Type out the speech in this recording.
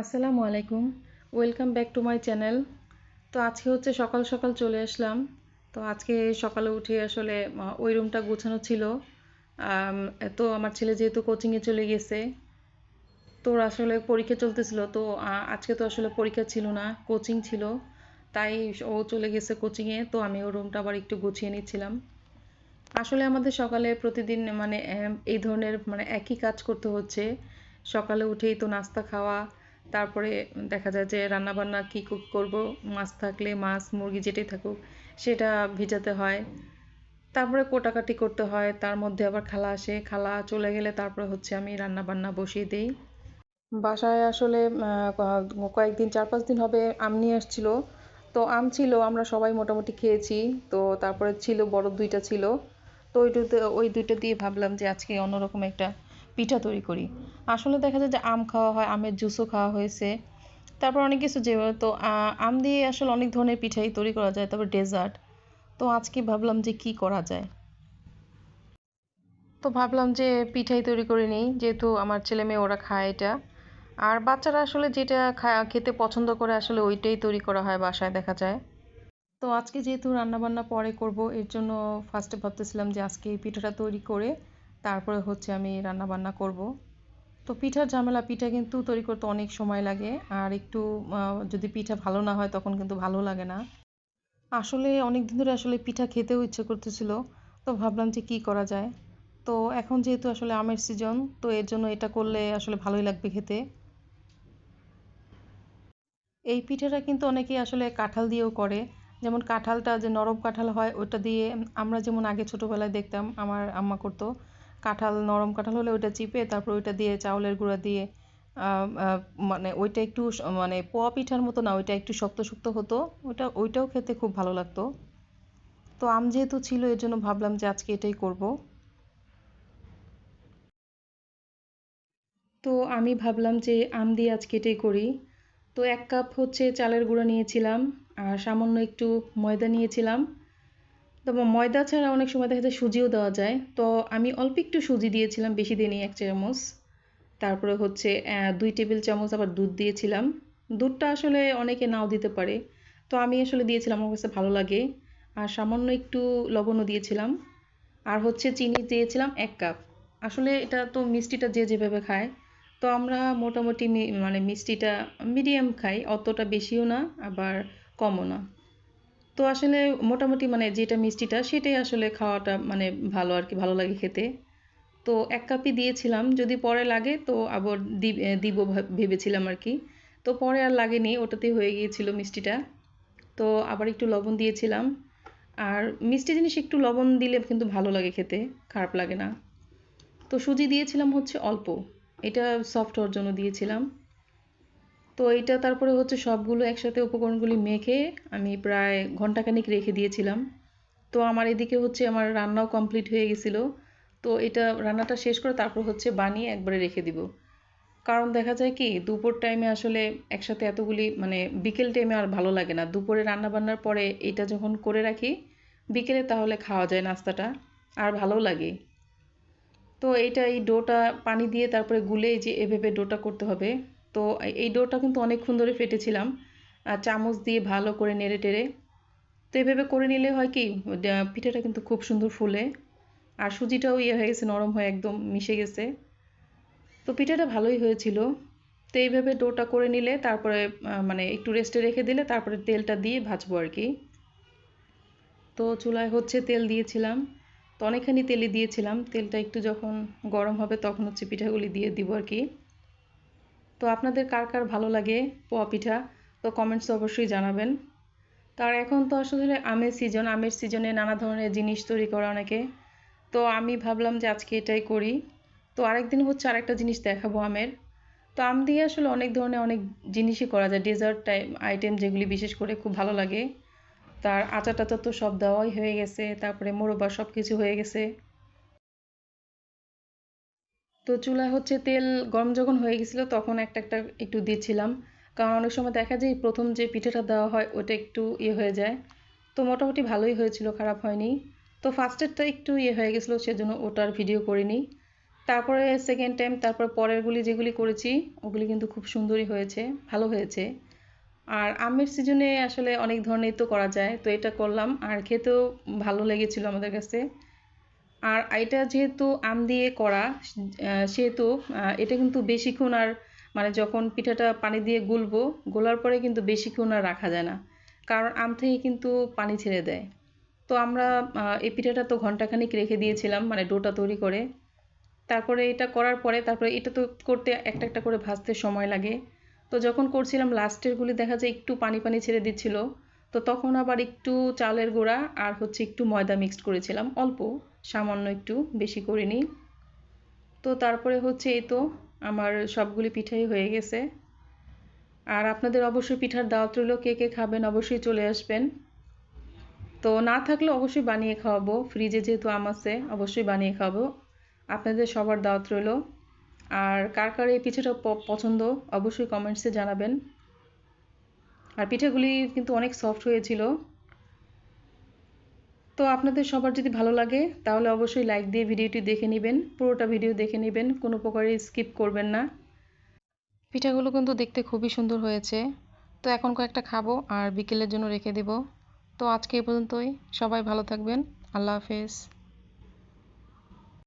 আসসালামু আলাইকুম। Welcome back to my channel তো আজকে হচ্ছে সকাল সকাল চলে আসলাম। তো আজকে সকালে উঠে আসলে ওই রুমটা গোছানো ছিল। তো আমার ছেলে যেহেতু কোচিংয়ে চলে গেছে, তো ওর আসলে পরীক্ষা চলতেছিল। তো আজকে তো আসলে পরীক্ষা ছিল না কোচিং ছিল। তাই ও চলে গেছে কোচিংয়ে তো আমি ওর রুমটা আবার একটু গুছিয়ে নিচ্ছিলাম। আসলে আমাদের সকালে প্রতিদিন মানে এই ধরনের মানে একই কাজ করতে হচ্ছে। সকালে উঠেই তো নাস্তা খাওয়া তারপরে দেখা যায় যে রান্না বান্না কি কো- করব, মাছ থাকলে মাছ, মুরগি যেটাই থাকুক, সেটা ভিজাতে হয়। তারপরে কোটাকাটি করতে হয়, তার মধ্যে আবার খালা আসে, খালা চলে গেলে তারপরে হচ্ছে আমি রান্না বান্না বসিয়ে দিই। বাসায় আসলে কয়েকদিন চার পাঁচ দিন হবে আম নিয়ে আসছিল। তো আম ছিল, আমরা সবাই মোটামুটি খেয়েছি। তো তারপরে ছিল, বড় দুইটা ছিল। তো ওই ওই দুইটা দিয়ে ভাবলাম যে আজকে অন্যরকম একটা পিঠা তৈরি করি। আসলে দেখা যায় যে আম খাওয়া হয়, আমের জুসও খাওয়া হয়েছে। তারপর অনেক কিছু যে তো আম দিয়ে আসলে অনেক ধরনের পিঠাই তৈরি করা যায়। তারপর ডেজার্ট তো আজকে ভাবলাম যে কি করা যায়? তো ভাবলাম যে পিঠাই তৈরি করে নিই, যেহেতু আমার ছেলে মেয়ে, ওরা খায় এটা। আর বাচ্চারা আসলে যেটা খেতে পছন্দ করে আসলে ওইটাই তৈরি করা হয় বাসায় দেখা যায়। তো আজকে যেহেতু রান্নাবান্না পরে করব, এর জন্য ফার্স্টে ভাবতেছিলাম যে আজকে এই পিঠাটা তৈরি করে তারপরে হচ্ছে আমি রান্নাবান্না করব। তো পিঠার ঝামেলা, পিঠা কিন্তু তৈরি করতে অনেক সময় লাগে। আর একটু যদি পিঠা ভালো না হয় তখন কিন্তু ভালো লাগে না। আসলে অনেক দিন ধরে আসলে পিঠা খেতেও ইচ্ছে করতেছিল। তো ভাবলাম যে কি করা যায়? তো এখন যেহেতু আসলে আমের সিজন তো এর জন্য এটা করলে আসলে ভালোই লাগবে খেতে। এই পিঠাটা কিন্তু অনেকেই আসলে কাঁঠাল দিয়েও করে। যেমন কাঁঠালটা যে নরম কাঁঠাল হয়, ওটা দিয়ে আমরা যেমন আগে ছোটোবেলায় দেখতাম, আমার আম্মা করতো। কাঁঠাল, নরম কাঁঠাল হলে ওইটা চিপে তারপর ওইটা দিয়ে চাউলের গুঁড়া দিয়ে মানে ওইটা একটু মানে পোয়া পিঠার মতো না, ওইটা একটু শক্ত শক্ত হতো। ওইটা, ওইটাও খেতে খুব ভালো লাগতো। তো আম যেহেতু ছিল, এর জন্য ভাবলাম যে আজকে এটাই করব। তো আমি ভাবলাম যে আম দিয়ে আজকে এটাই করি। তো এক কাপ হচ্ছে চালের গুঁড়া নিয়েছিলাম, আর সামান্য একটু ময়দা নিয়েছিলাম। তবে ময়দা ছাড়া অনেক সময় দেখা যায় সুজিও দেওয়া যায়। তো আমি অল্প একটু সুজি দিয়েছিলাম, বেশি দিইনি এক চামচ। তারপরে হচ্ছে দুই টেবিল চামচ আবার দুধ দিয়েছিলাম। দুধটা আসলে অনেকে নাও দিতে পারে। তো আমি আসলে দিয়েছিলাম, আমার কাছে ভালো লাগে। আর সামান্য একটু লবণও দিয়েছিলাম। আর হচ্ছে চিনি দিয়েছিলাম এক কাপ। আসলে এটা তো মিষ্টিটা যে যেভাবে খায়। তো আমরা মোটামুটি মানে মিষ্টিটা মিডিয়াম খাই, অতটা বেশিও না, আবার কমও না। তো আসলে মোটামুটি মানে যেটা মিষ্টিটা সেটাই আসলে খাওয়াটা মানে ভালো আর কি, ভালো লাগে খেতে। তো এক কাপই দিয়েছিলাম, যদি পরে লাগে তো আবার দিব ভেবেছিলাম আর কি। তো পরে আর লাগেনি, ওটাতেই হয়ে গিয়েছিল মিষ্টিটা। তো আবার একটু লবণ দিয়েছিলাম। আর মিষ্টি জিনিস একটু লবণ দিলে কিন্তু ভালো লাগে খেতে, খারাপ লাগে না। তো সুজি দিয়েছিলাম হচ্ছে অল্প, এটা সফট হওয়ার জন্য দিয়েছিলাম। তো এটা তারপরে হচ্ছে সবগুলো একসাথে উপকরণগুলি মেখে আমি প্রায় ঘন্টাখানিক রেখে দিয়েছিলাম। তো আমার এদিকে হচ্ছে আমার রান্নাও কমপ্লিট হয়ে গেছিল। তো এটা রান্নাটা শেষ করে তারপর হচ্ছে বানিয়ে একবারে রেখে দিব। কারণ দেখা যায় কি, দুপুর টাইমে আসলে একসাথে এতগুলি মানে বিকেল টাইমে আর ভালো লাগে না। দুপুরে রান্না বান্নার পরে এটা যখন করে রাখি, বিকেলে তাহলে খাওয়া যায় নাস্তাটা, আর ভালো লাগে। তো এইটা এই ডোটা পানি দিয়ে তারপরে গুলে যে এভাবে ডোটা করতে হবে। তো এই ডোটা কিন্তু অনেকক্ষণ ধরে ফেটেছিলাম। চামচ দিয়ে ভালো করে নেড়ে টেড়ে। তো এভাবে করে নিলে হয় কি পিঠাটা কিন্তু খুব সুন্দর ফুলে। আর সুজিটাও ইয়ে হয়ে গেছে, নরম হয়ে একদম মিশে গেছে। তো পিঠাটা ভালোই হয়েছিল। তো এইভাবে ডোটা করে নিলে তারপরে মানে একটু রেস্টে রেখে দিলে তারপরে তেলটা দিয়ে ভাজবো আর কি। তো চুলায় হচ্ছে তেল দিয়েছিলাম। তো অনেকখানি তেলই দিয়েছিলাম। তেলটা একটু যখন গরম হবে তখন হচ্ছে পিঠাগুলি দিয়ে দিব আর কি। তো আপনাদের কার কার ভালো লাগে পোয়া পিঠা? তো কমেন্টস অবশ্যই জানাবেন। তার এখন তো আসলে আমের সিজন আমের সিজনে নানা ধরনের জিনিস তৈরি করে অনেকে। তো আমি ভাবলাম যে আজকে এটাই করি। তো আরেকদিন হচ্ছে আরেকটা জিনিস দেখাবো আমের। তো আম দিয়ে আসলে অনেক ধরনের অনেক জিনিসই করা যায়। ডেজার্ট টাইপ আইটেম যেগুলি বিশেষ করে খুব ভালো লাগে। তার আচার টাচার তো সব দেওয়াই হয়ে গেছে। তারপরে মোরব্বা সব কিছু হয়ে গেছে। তো চুলায় হচ্ছে তেল গরম যখন হয়ে গেছিল, তখন একটা একটা একটু দিচ্ছিলাম। কারণ অনেক সময় দেখা যায় প্রথম যে পিঠাটা দেওয়া হয়, ওটা একটু ইয়ে হয়ে যায়। তো মোটামুটি ভালোই হয়েছিল, খারাপ হয়নি। তো ফার্স্টেরটা একটু ইয়ে হয়ে গেছিল, সেজন্য ওটার ভিডিও করিনি। তারপরে সেকেন্ড টাইম তারপর পরেরগুলি যেগুলি করেছি, ওগুলি কিন্তু খুব সুন্দরই হয়েছে, ভালো হয়েছে। আর আমের সিজনে আসলে অনেক ধরনের তো করা যায়, তো এটা করলাম। আর খেতেও ভালো লেগেছিল আমাদের কাছে। আর এটা যেহেতু আম দিয়ে করা সেহেতু এটা কিন্তু বেশিক্ষণ আর মানে যখন পিঠাটা পানি দিয়ে গুলবো, গোলার পরে কিন্তু বেশিক্ষণ আর রাখা যায় না। কারণ আম থেকে কিন্তু পানি ছেড়ে দেয়। তো আমরা এই পিঠাটা তো ঘন্টাখানিক রেখে দিয়েছিলাম মানে ডোটা তৈরি করে। তারপরে এটা করার পরে, তারপরে এটা তো করতে একটা একটা করে ভাজতে সময় লাগে। তো যখন করছিলাম লাস্টেরগুলি দেখা যায় একটু পানি পানি ছেড়ে দিচ্ছিল। তো তখন আবার একটু চালের গুঁড়া আর হচ্ছে একটু ময়দা মিক্সড করেছিলাম। অল্প, সামান্য একটু, বেশি করিনি। তো তারপরে হচ্ছে এই তো আমার সবগুলি পিঠাই হয়ে গেছে। আর আপনাদের অবশ্যই পিঠার দাওয়াত রইল, কে কে খাবেন অবশ্যই চলে আসবেন। তো না থাকলে অবশ্যই বানিয়ে খাওয়াবো ফ্রিজে যেহেতু আম আছে, অবশ্যই বানিয়ে খাওয়াবো। আপনাদের সবার দাওয়াত রইল। আর কার কার এই পিঠাটা পছন্দ, অবশ্যই কমেন্টসে জানাবেন। আর পিঠাগুলি কিন্তু অনেক সফট হয়েছিল। তো আপনাদের সবার যদি ভালো লাগে, তাহলে অবশ্যই লাইক দিয়ে ভিডিওটি দেখে নেবেন, পুরোটা ভিডিও দেখে নেবেন, কোনো প্রকারে স্কিপ করবেন না। পিঠাগুলো কিন্তু দেখতে খুবই সুন্দর হয়েছে। তো এখন কয়েকটা খাব আর বিকেলের জন্য রেখে দেব। তো আজকে এই পর্যন্তই, সবাই ভালো থাকবেন, আল্লাহ হাফেজ।